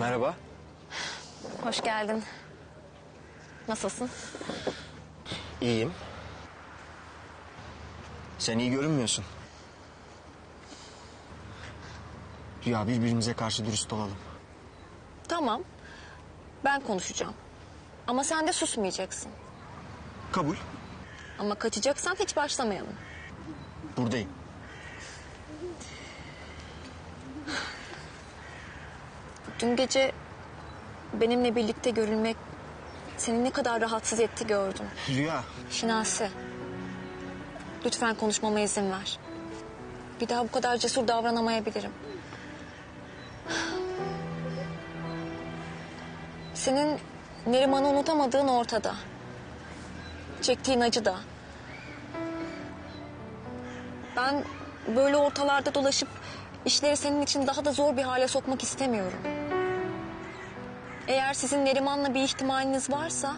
Merhaba. Hoş geldin. Nasılsın? İyiyim. Sen iyi görünmüyorsun. Rüya birbirimize karşı dürüst olalım. Tamam. Ben konuşacağım. Ama sen de susmayacaksın. Kabul. Ama kaçacaksan hiç başlamayalım. Buradayım. Dün gece benimle birlikte görülmek seni ne kadar rahatsız etti gördüm. Rüya. Şinasi. Lütfen konuşmama izin ver. Bir daha bu kadar cesur davranamayabilirim. Senin Neriman'ı unutamadığın ortada. Çektiğin acı da. Ben böyle ortalarda dolaşıp işleri senin için daha da zor bir hale sokmak istemiyorum. Eğer sizin Neriman'la bir ihtimaliniz varsa...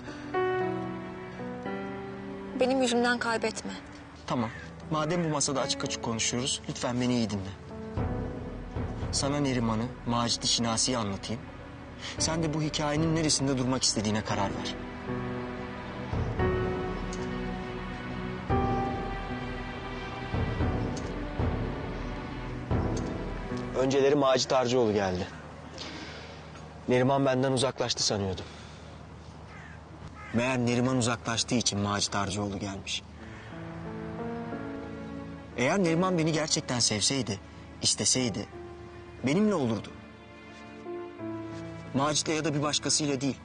...benim yüzümden kaybetme. Tamam. Madem bu masada açık açık konuşuyoruz, lütfen beni iyi dinle. Sana Neriman'ı, Macit'i, Şinasi'yi anlatayım. Sen de bu hikayenin neresinde durmak istediğine karar ver. Önceleri Macit Arcıoğlu geldi. Neriman benden uzaklaştı sanıyordum. Meğer Neriman uzaklaştığı için Macit Arcıoğlu gelmiş. Eğer Neriman beni gerçekten sevseydi, isteseydi benimle olurdu. Macit'le ya da bir başkasıyla değil.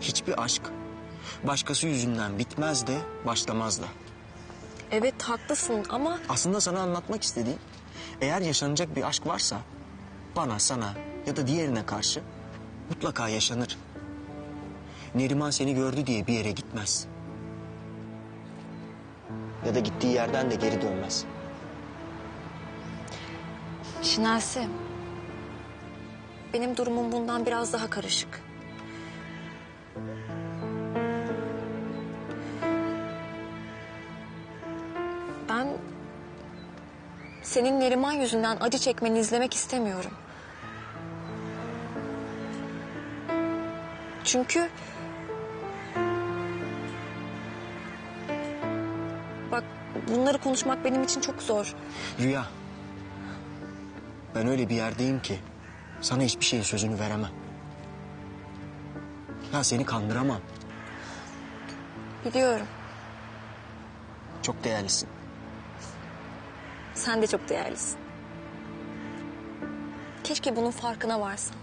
Hiçbir aşk başkası yüzünden bitmez de başlamaz da. Evet haklısın ama Aslında sana anlatmak istediğim eğer yaşanacak bir aşk varsa bana, sana ya da diğerine karşı mutlaka yaşanır. Neriman seni gördü diye bir yere gitmez. Ya da gittiği yerden de geri dönmez. Şinasi. Benim durumum bundan biraz daha karışık. Ben senin Neriman yüzünden acı çekmeni izlemek istemiyorum. Çünkü bak bunları konuşmak benim için çok zor. Rüya. Ben öyle bir yerdeyim ki sana hiçbir şeyin sözünü veremem. Ya seni kandıramam. Biliyorum. Çok değerlisin. Sen de çok değerlisin. Keşke bunun farkına varsan.